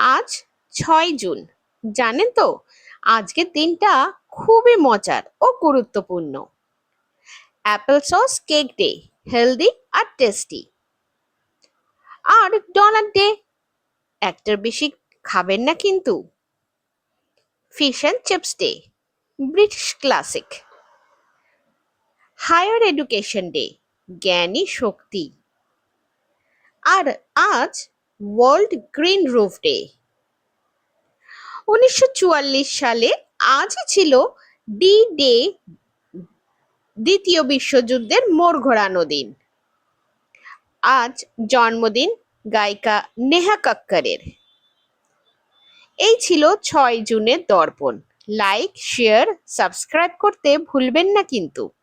আজ ছয় জুন। জানেন তো, আজকের দিনটা খুবই মজার ও গুরুত্বপূর্ণ। Apple sauce cake day healthy আর টেস্টি আর ডলার ডে একটার বেশি খাবেন না কিন্তু। Fish and chips day British classic higher education day জ্ঞানী শক্তি। আর আজ ওয়ার্ল্ড গ্রিন রুফ ডে। উনিশশো চুয়াল্লিশ সালে আজই ছিল ডি ডে দ্বিতীয় বিশ্বযুদ্ধের মোর ঘোরানো দিন। আজ জন্মদিন গায়িকা নেহা কক্করের। এই ছিল ছয় জুনের দর্পণ। লাইক, শেয়ার, সাবস্ক্রাইব করতে ভুলবেন না কিন্তু।